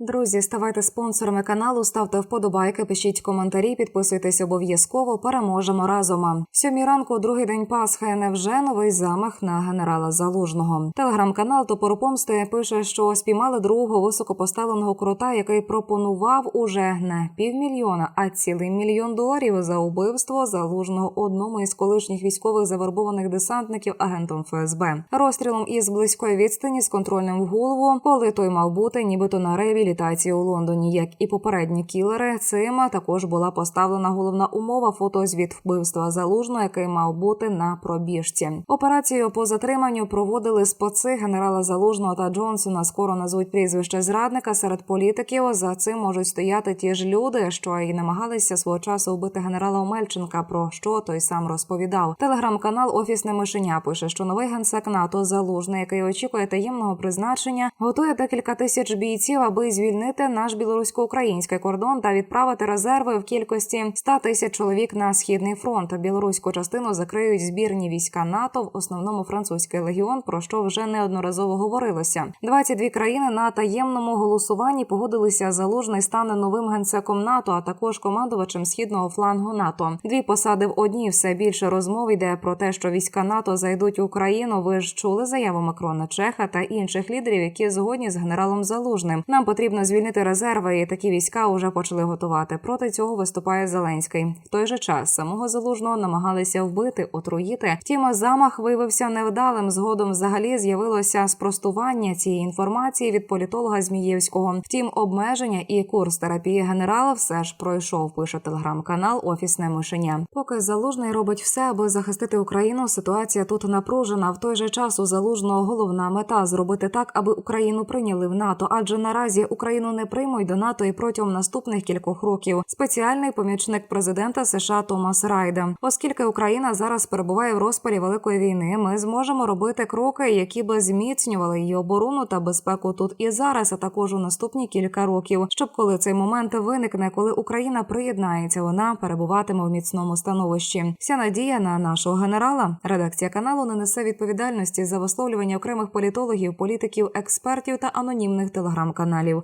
Друзі, ставайте спонсорами каналу, ставте вподобайки, пишіть коментарі, підписуйтесь обов'язково. Переможемо разом. Сьомій ранку, другий день Пасхи. Невже новий замах на генерала Залужного? Телеграм-канал Топор Помсти пише, що спіймали другого високопоставленого крота, який пропонував уже не півмільйона, а цілий мільйон доларів за убивство залужного одному із колишніх військових завербованих десантників агентом ФСБ. Розстрілом із близької відстані з контрольним в голову, коли той мав бути нібито на реабілітації у Лондоні, як і попередні кілери. Цим також була поставлена головна умова фотозвіт вбивства залужного, який мав бути на пробіжці. Операцію по затриманню проводили споци генерала Залужного та Джонсона. Скоро назвуть прізвище зрадника серед політиків. За цим можуть стояти ті ж люди, що й намагалися свого часу вбити генерала Омельченка. Про що той сам розповідав. Телеграм-канал Офісне мишеня пише, що новий генсек НАТО Залужний, який очікує таємного призначення, готує декілька тисяч бійців, аби звільнити наш білорусько-український кордон та відправити резерви в кількості 100 тисяч чоловік на східний фронт. Білоруську частину закриють збірні війська НАТО, в основному французький легіон, про що вже неодноразово говорилося. 22 країни на таємному голосуванні погодилися. Залужний стане новим генсеком НАТО, а також командувачем східного флангу НАТО. Дві посади в одній все більше розмов йде про те, що війська НАТО зайдуть в Україну. Ви ж чули заяву Макрона Чеха та інших лідерів, які згодні з генералом Залужним. Нам потрібно звільнити резерви, і такі війська вже почали готувати. Проти цього виступає Зеленський. В той же час самого залужного намагалися вбити, отруїти. Втім, замах виявився невдалим. Згодом взагалі з'явилося спростування цієї інформації від політолога Змієвського. Втім, обмеження і курс терапії генерала все ж пройшов. Пише телеграм-канал Офісне мишеня. Поки залужний робить все, аби захистити Україну. Ситуація тут напружена. В той же час у залужного головна мета зробити так, аби Україну прийняли в НАТО. Адже наразі Україну не приймуть до НАТО і протягом наступних кількох років. Спеціальний помічник президента США Томас Райда. Оскільки Україна зараз перебуває в розпалі великої війни, ми зможемо робити кроки, які би зміцнювали її оборону та безпеку тут і зараз, а також у наступні кілька років. Щоб коли цей момент виникне, коли Україна приєднається, вона перебуватиме в міцному становищі. Вся надія на нашого генерала. Редакція каналу не несе відповідальності за висловлювання окремих політологів, політиків, експертів та анонімних телеграм-каналів.